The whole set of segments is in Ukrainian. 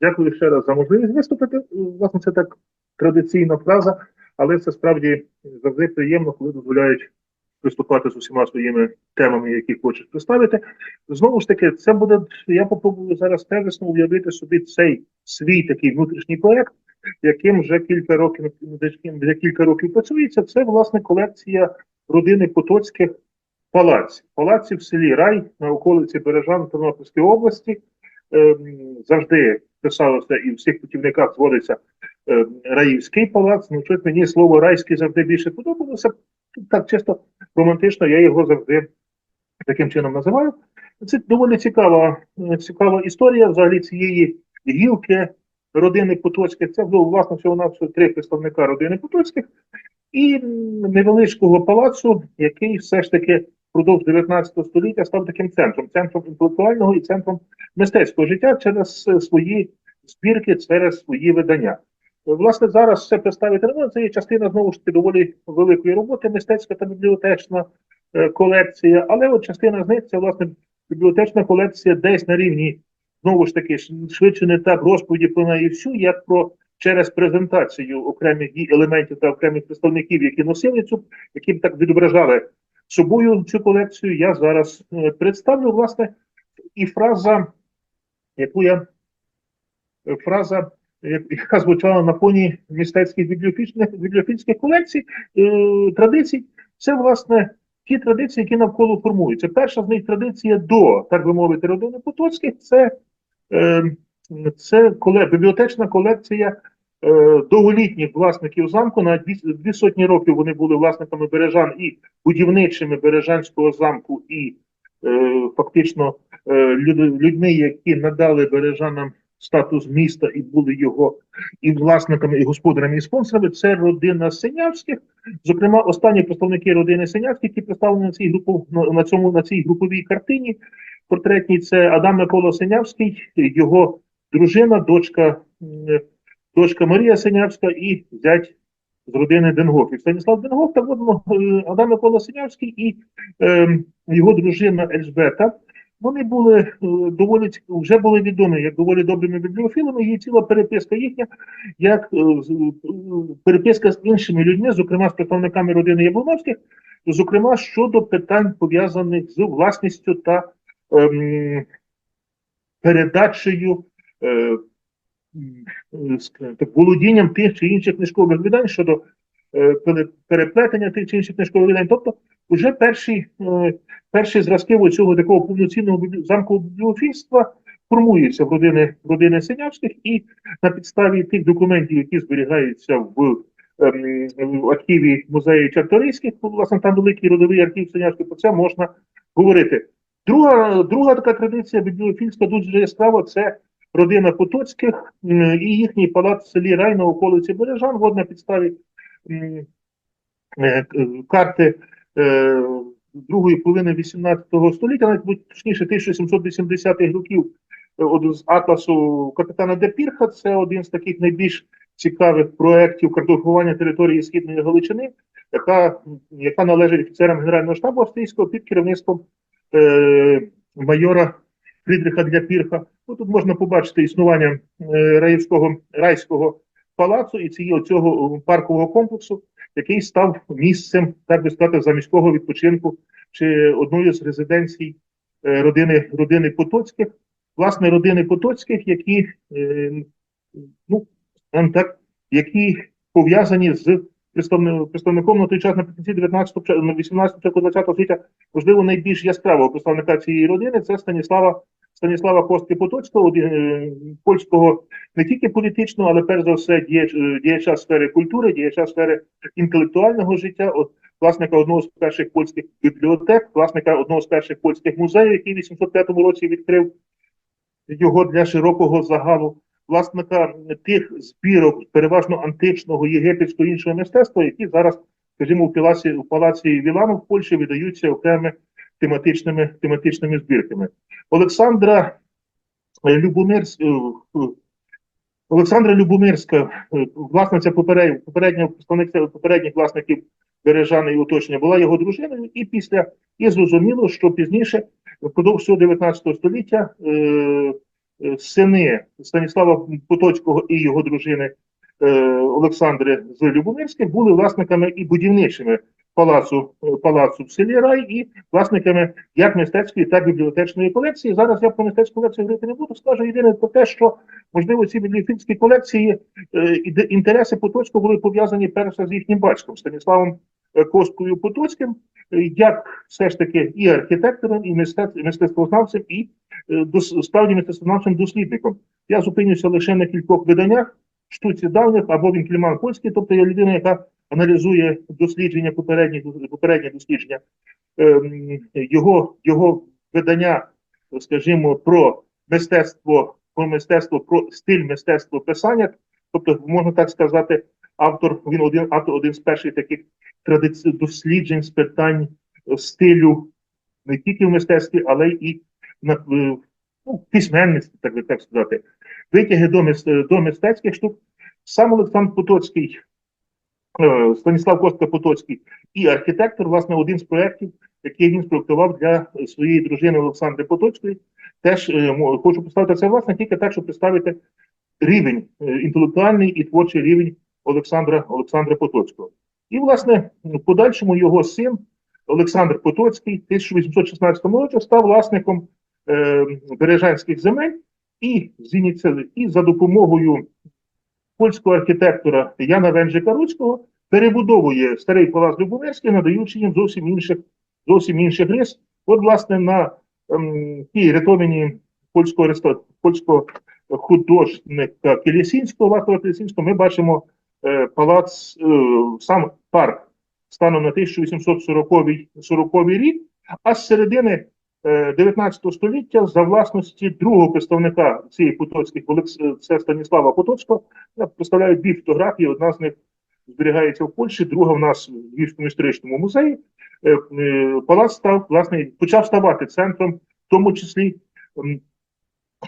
Дякую ще раз за можливість виступити. Власне, це так традиційна фраза, але це справді завжди приємно, коли дозволяють виступати з усіма своїми темами, які хочуть представити. Знову ж таки, це буде. Я попробую зараз тезисно уявити собі цей свій такий внутрішній проект, яким вже кілька років вже кілька років працюється. Це власне колекція родини Потоцьких палаців. Палаців в селі Рай на околиці Бережан Тернопільської області. Ем, завжди писалося і в всіх путівниках зводиться ем, Раївський палац. Ну, щось мені слово райський завжди більше подобалося. Так чисто романтично, я його завжди таким чином називаю. Це доволі цікава, цікава історія взагалі цієї гілки родини Потоцьких. Це було власне всього на три представника родини Потоцьких і невеличкого палацу, який все ж таки впродовж 19 століття став таким центром, центром інтелектуального і центром мистецького життя через свої збірки, через свої видання. Власне, зараз все представити не. Це є частина знову ж таки доволі великої роботи, мистецька та бібліотечна е, колекція. Але от частина з них це власне бібліотечна колекція десь на рівні знову ж таки швидше не так розповіді про неї всю, як про через презентацію окремих її елементів та окремих представників, які носили цю, які б так відображали собою цю колекцію. Я зараз е, представлю власне і фраза, яку я е, фраза, е, яка звучала на фоні мистецьких бібліофічних бібліофільських колекцій традицій, це власне ті традиції, які навколо формуються. Перша з них традиція до, так би мовити, родини Потоцьких, це, це бібліотечна колекція довголітніх власників замку. На дві, сотні років вони були власниками бережан і будівничими бережанського замку, і е, фактично е, люд- людьми, які надали бережанам статус міста і були його і власниками, і господарями, і спонсорами. Це родина Синявських. Зокрема, останні представники родини Синявських, які представлені на цій групу на, цьому на цій груповій картині. Портретній це Адам Микола Синявський, його дружина, дочка, дочка Марія Синявська і зять з родини Денгофів. Станіслав Денгоф та водно е, Адам Микола Синявський і е, його дружина Ельжбета. Вони були е, доволі вже були відомі як доволі добрими бібліофілами. Є ціла переписка їхня, як е, переписка з іншими людьми, зокрема з представниками родини Яблоновських, зокрема щодо питань пов'язаних з власністю та ем, передачею. Е, володінням тих чи інших книжкових видань щодо е, переплетення тих чи інших книжкових видань. Тобто, вже перші, е, перші зразки цього такого повноцінного замкового бібліофільства формуються в родини, родини Синявських, і на підставі тих документів, які зберігаються в, ем, в архіві музею Чарторийських, власне, там великий родовий архів Синявських, про це можна говорити. Друга, друга така традиція бібліофільська дуже яскрава це родина Потоцьких і їхній палац в селі Рай на околиці Бережан. От на підставі е, к- карти е, другої половини 18 століття, навіть точніше 1780-х років е, з атласу капітана Депірха. Це один з таких найбільш цікавих проєктів картографування території Східної Галичини, яка, яка належить офіцерам Генерального штабу австрійського під керівництвом е, майора Фрідріха Дляпірха. Ну, тут можна побачити існування е, Раївського райського палацу і цієї цього паркового комплексу, який став місцем, так би сказати, заміського відпочинку чи одною з резиденцій е, родини, родини Потоцьких, власне, родини Потоцьких, які, е, ну, так, які пов'язані з представником на той час наприкінці 19 на 18 початку 20 століття, можливо, найбільш яскравого представника цієї родини це Станіслава Станіслава Костки Потоцького, е, польського не тільки політичного, але перш за все е, діяча сфери культури, діяча сфери інтелектуального життя, от власника одного з перших польських бібліотек, власника одного з перших польських музеїв, який в 805 році відкрив його для широкого загалу, власника тих збірок, переважно античного, єгипетського іншого мистецтва, які зараз, скажімо, в палаці, в палаці Вілану в Польщі видаються окремими тематичними, тематичними збірками. Олександра е, Любомирська, Олександра Любомирська, е, власниця попереднього представниця попередніх власників Бережани і оточення, була його дружиною, і після і зрозуміло, що пізніше, впродовж всього 19 століття, е, е, сини Станіслава Потоцького і його дружини е, Олександри з Любомирських були власниками і будівничими палацу, е, палацу в селі Рай і власниками як мистецької, так і бібліотечної колекції. Зараз я про мистецьку колекцію говорити не буду. Скажу єдине про те, що можливо ці бібліофільські колекції е, інтереси Потоцького були пов'язані перше з їхнім батьком Станіславом е, Косткою Потоцьким, е, як все ж таки і архітектором, і мистецтвознавцем, і е, справді мистецтвознавчим дослідником. Я зупинюся лише на кількох виданнях штуці давніх або він кліман польський, тобто я людина, яка аналізує дослідження, попередні, попередні дослідження. Ем, його, його видання, скажімо, про мистецтво, про мистецтво, про стиль мистецтва писання, тобто, можна так сказати, автор, він один, автор один з перших таких традицій досліджень з питань е, стилю не тільки в мистецтві, але і на е, ну, письменництві, так би так сказати. Витяги до, мис- до мистецьких штук. Сам Олександр Потоцький, е, Станіслав Костка Потоцький і архітектор, власне, один з проєктів, який він спроектував для своєї дружини Олександри Потоцької. Теж хочу поставити це власне тільки так, щоб представити рівень інтелектуальний і творчий рівень Олександра Олександра Потоцького. І, власне, в подальшому його син Олександр Потоцький в 1816 році став власником е, бережанських земель і, і за допомогою польського архітектора Яна Венжика Руцького перебудовує старий палац Любомирський, надаючи їм зовсім інших, зовсім інших рис. От, власне, на ем, тій ретоміні польського, польського художника Келісінського, Вакова Келісінського, ми бачимо палац, е, сам парк станом на 1840 40 рік, а з середини е, 19 століття за власності другого представника цієї Потоцьких, це Станіслава Потоцького, я представляю дві фотографії, одна з них зберігається в Польщі, друга в нас в Львівському історичному музеї. Е, е, Палац став, власне, почав ставати центром, в тому числі е,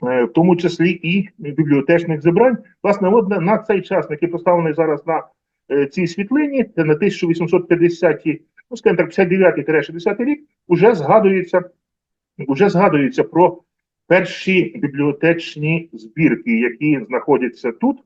в тому числі і бібліотечних зібрань. Власне, от на, цей час, який поставлений зараз на е, цій світлині, це на 1850-ті, ну скажімо так, 59-60 рік, уже згадується, уже згадується про перші бібліотечні збірки, які знаходяться тут.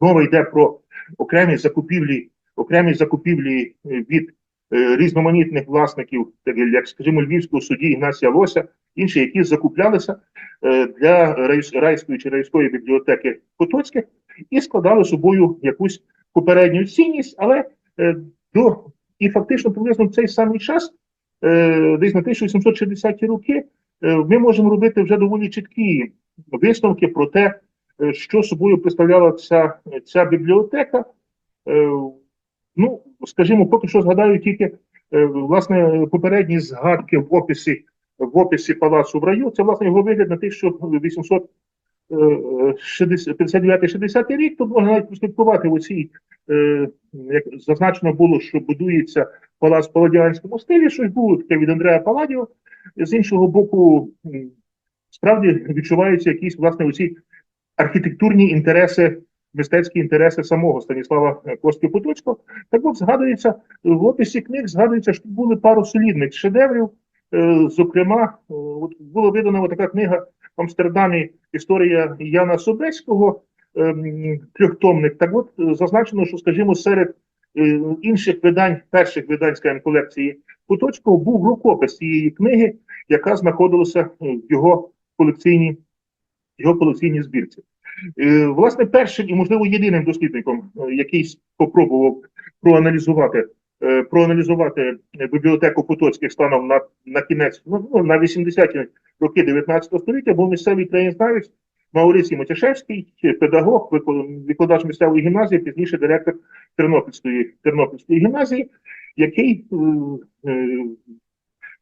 Мова йде про окремі закупівлі, окремі закупівлі е, від е, різноманітних власників, як, скажімо, Львівського судді Ігнасія Лося, інші, які закуплялися е, для райс- райської чи райської бібліотеки Потоцьких і складали собою якусь попередню цінність, але е, до і фактично приблизно в цей самий час, е, десь на 1860-ті роки, ми можемо робити вже доволі чіткі висновки про те, що собою представляла ця, ця бібліотека. Ну, скажімо, поки що згадаю тільки власне попередні згадки в описі в описі палацу в раю. Це власне його вигляд на 1859-60 рік. Тут можна навіть прослідкувати в оцій, е, як зазначено було, що будується палац в паладіанському стилі. Щось було таке від Андреа Паладіо. З іншого боку, справді відчуваються якісь власне оці архітектурні інтереси, мистецькі інтереси самого Станіслава е, Костки Потоцького. Так от згадується в описі книг, згадується, що були пару солідних шедеврів. Е, Зокрема, е, от була видана така книга в Амстердамі Історія Яна Собеського, ем, трьохтомник. Так от е, зазначено, що, скажімо, серед інших видань, перших видань скажімо, колекції Потоцького був рукопис цієї книги, яка знаходилася в його колекційній, його колекційній збірці. Власне, першим і, можливо, єдиним дослідником, який спробував проаналізувати, проаналізувати е, бібліотеку Потоцьких станом на, на кінець, ну, ну, на 80-ті роки 19 століття, був місцевий краєзнавець Маурицій Матяшевський, е, педагог, викла- викладач місцевої гімназії, пізніше директор Тернопільської, Тернопільської гімназії, який е, е,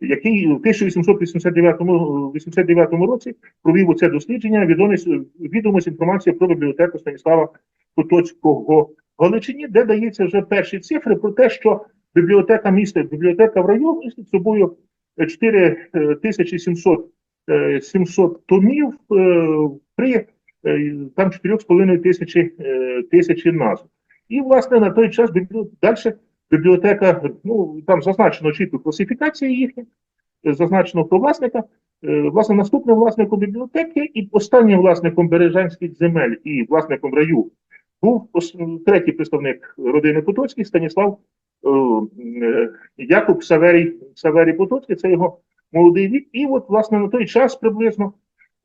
який у 1889 89 році провів оце дослідження відомість відомість інформація про бібліотеку Станіслава Потоцького в Галичині, де дається вже перші цифри про те, що бібліотека міста, бібліотека в районі містить собою 4700 е, 700 томів е, при е, там 4,5 тисячі, е, тисячі назв. І, власне, на той час далі бібліотека, ну, там зазначено чітко класифікація їхня, е, зазначено про власника. Е, Власне, наступним власником бібліотеки і останнім власником бережанських земель і власником раю був третій представник родини Потоцьких Станіслав е, е, Якуб Саверій, Саверій Потоцький, це його молодий вік. І от, власне, на той час приблизно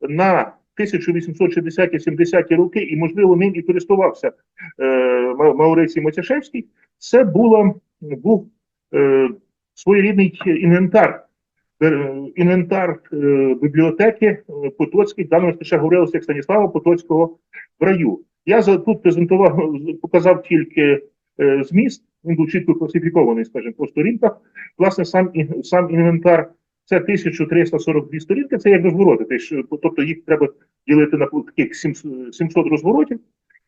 на 1860-70 роки, і, можливо, ним і користувався е, Ма- Маурицій Матяшевський, це була, був своєрідний інвентар. Інвентар бібліотеки Потоцьких, в даному ще говорилося як Станіслава Потоцького в раю. Я тут презентував, показав тільки е, зміст, він був чітко класифікований, скажімо, по сторінках. Власне, сам, сам інвентар це 1342 сторінки, це як розвороти. Тобто їх треба ділити на таких 700 700 розворотів.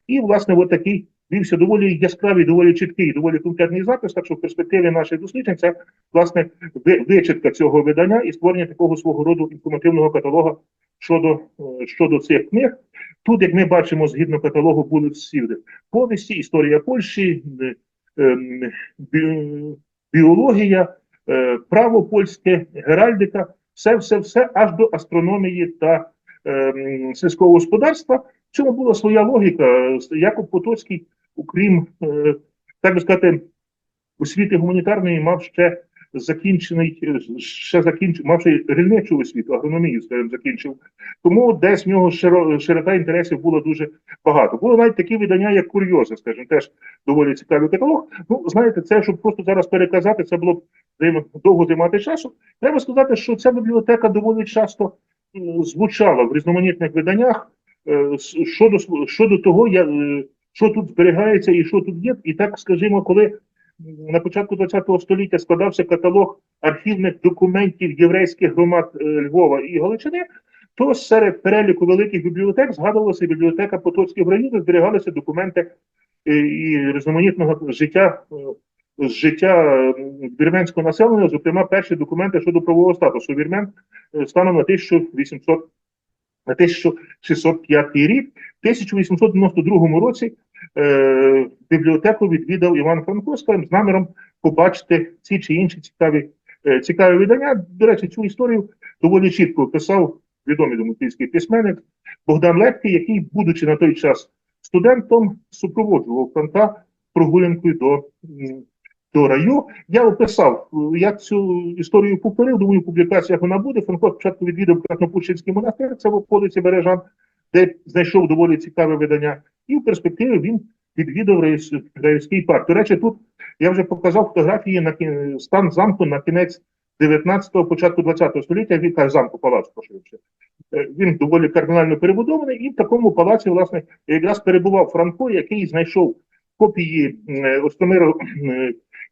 І, власне, от такий вівся доволі яскравий, доволі чіткий, доволі конкретний запис. Так що в перспективі наших досліджень це власне ви- вичитка цього видання і створення такого свого роду інформативного каталога щодо, е, щодо цих книг. Тут, як ми бачимо, згідно каталогу були всюди повісті, історія Польщі, е, ем, бі- біологія, е, право польське, геральдика, все, все, все аж до астрономії та ем, сільського господарства. В цьому була своя логіка. Якоб Потоцький, окрім, е, так би сказати, освіти гуманітарної, мав ще закінчений, ще закінчив, мав ще рільничу освіту, агрономію, скажімо, закінчив. Тому десь в нього широ, широта інтересів було дуже багато. Було навіть такі видання, як курйози, скажімо, теж доволі цікавий каталог. Ну, знаєте, це, щоб просто зараз переказати, це було б довго займати часу. Треба сказати, що ця бібліотека доволі часто звучала в різноманітних виданнях е, щодо, щодо того, я, е, що тут зберігається і що тут є. І так, скажімо, коли на початку ХХ століття складався каталог архівних документів єврейських громад е, Львова і Галичини, то серед переліку великих бібліотек згадувалася бібліотека Потоцьких районів, де зберігалися документи е, і різноманітного життя. е, З життя вірменського населення, зокрема, перші документи щодо правового статусу вірмен станом на 1800 на 1605 рік. В 1892 році е, бібліотеку відвідав Іван Франко з наміром побачити ці чи інші цікаві, е, цікаві видання. До речі, цю історію доволі чітко описав відомий демократичний письменник Богдан Легкий, який, будучи на той час студентом, супроводжував Франка прогулянкою до, до раю. Я описав, е, як цю історію повторив, думаю, в публікаціях вона буде. Франко спочатку відвідав Краснопущинський монастир, це в околиці Бережан, де знайшов доволі цікаве видання, і в перспективі він відвідав Раївський парк. До речі, тут я вже показав фотографії на стан замку на кінець 19-го, початку 20-го століття, він каже, замку палацу, прошу. Е, Він доволі кардинально перебудований, і в такому палаці, власне, якраз перебував Франко, який знайшов копії е,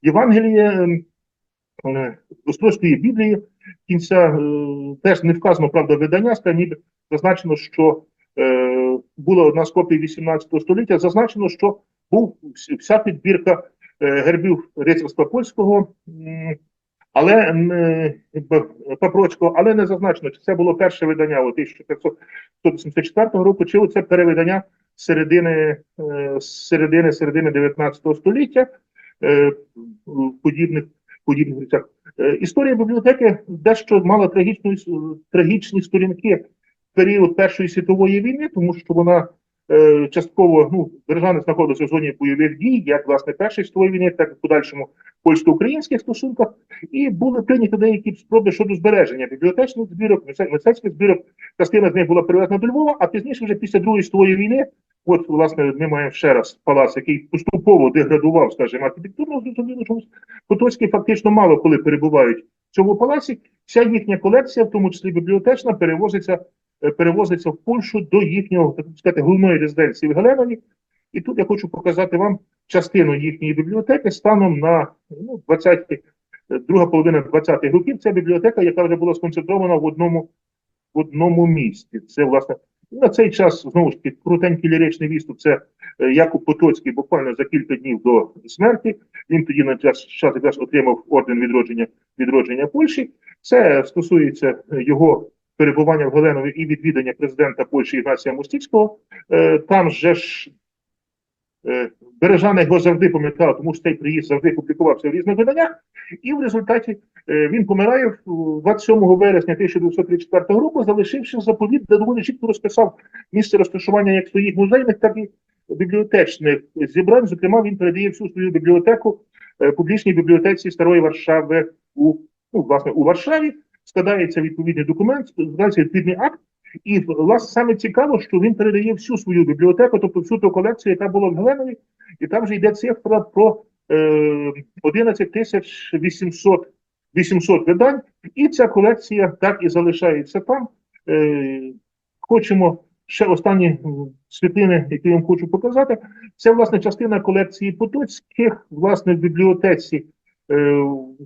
Євангелія, е, е, Острозької Біблії кінця теж не вказано, правда, видання, ніби зазначено, що була одна з копій 18 століття, зазначено, що був вся підбірка е, гербів рицарства польського, але Папроцького, але не зазначено, чи це було перше видання у 1584 року, чи це перевидання середини, е, середини, середини 19 століття е, подібних, подібних речах. Історія бібліотеки дещо мала трагічну, іс- трагічні сторінки період Першої світової війни, тому що вона е, частково ну, держава знаходилася в зоні бойових дій, як власне Першої світової війни, так і в подальшому польсько-українських стосунках, і були прийняті деякі спроби щодо збереження бібліотечних збірок, мистецьких збірок. Частина з них була привезена до Львова, а пізніше, вже після Другої світової війни, от власне ми маємо ще раз палац, який поступово деградував, скажімо, архітектурно зрозуміло, чомусь Потоцькі фактично мало коли перебувають в цьому палаці. Вся їхня колекція, в тому числі бібліотечна, перевозиться, перевозиться в Польщу до їхнього так сказати, головної резиденції в Геленові. І тут я хочу показати вам частину їхньої бібліотеки станом на ну, 20 е, друга половина 20-х років. Це бібліотека, яка вже була сконцентрована в одному, в одному місці. Це власне на цей час знову ж таки крутенький ліричний відступ. Це е, Якуб Потоцький буквально за кілька днів до смерті. Він тоді на час, час якраз отримав орден відродження відродження Польщі. Це стосується е, його перебування в Галенові і відвідання президента Польщі Ігнація Мустицького. Е, Там же ж е, Бережана його завжди пам'ятала, тому що цей приїзд завжди публікувався в різних виданнях, і в результаті е, він помирає 27 вересня 1934 року, залишивши заповіт, де доволі чітко розписав місце розташування як своїх музейних, так і бібліотечних зібрань. Зокрема, він передає всю свою бібліотеку публічній бібліотеці Старої Варшави у ну, власне у Варшаві. Складається відповідний документ, складається відповідний акт. І власне саме цікаво, що він передає всю свою бібліотеку, тобто всю ту колекцію, яка була в Геленові, і там вже йде цифра про е, 11 тисяч 800, 800 видань, і ця колекція так і залишається там. Е, хочемо ще останні світлини, які я вам хочу показати. Це власне частина колекції Потоцьких, власне, в бібліотеці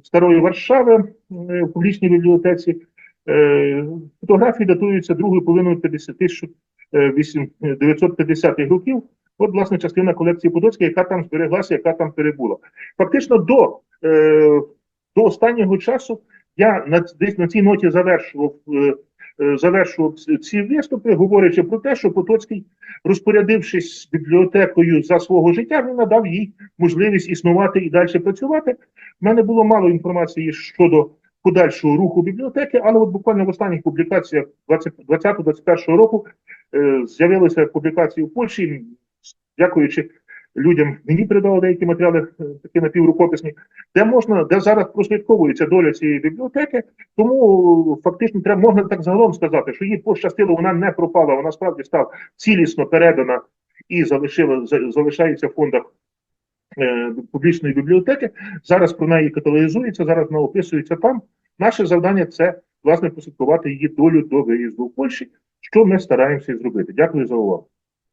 Старої Варшави, е, в публічній бібліотеці. Е, фотографії датуються другою половиною 50 тисяч 950-х років. От, власне, частина колекції подоцька, яка там збереглася, яка там перебула. Фактично, до, е, до останнього часу я на, десь на цій ноті завершував, е, е, завершував ці- виступи, говорячи про те, що Потоцький, розпорядившись бібліотекою за свого життя, він надав їй можливість існувати і далі працювати. У мене було мало інформації щодо подальшого руху бібліотеки, але от буквально в останніх публікаціях 2020-2021 року е, з'явилися публікації в Польщі, дякуючи людям, мені передали деякі матеріали, е, такі напіврукописні, де можна, де зараз прослідковується доля цієї бібліотеки, тому фактично треба можна так загалом сказати, що їй пощастило, вона не пропала, вона справді стала цілісно передана і залишила залишається в фондах е, публічної бібліотеки. Зараз про неї каталогізується, зараз вона описується там. Наше завдання це власне прослідкувати її долю до виїзду в Польщі, що ми стараємося зробити. Дякую за увагу.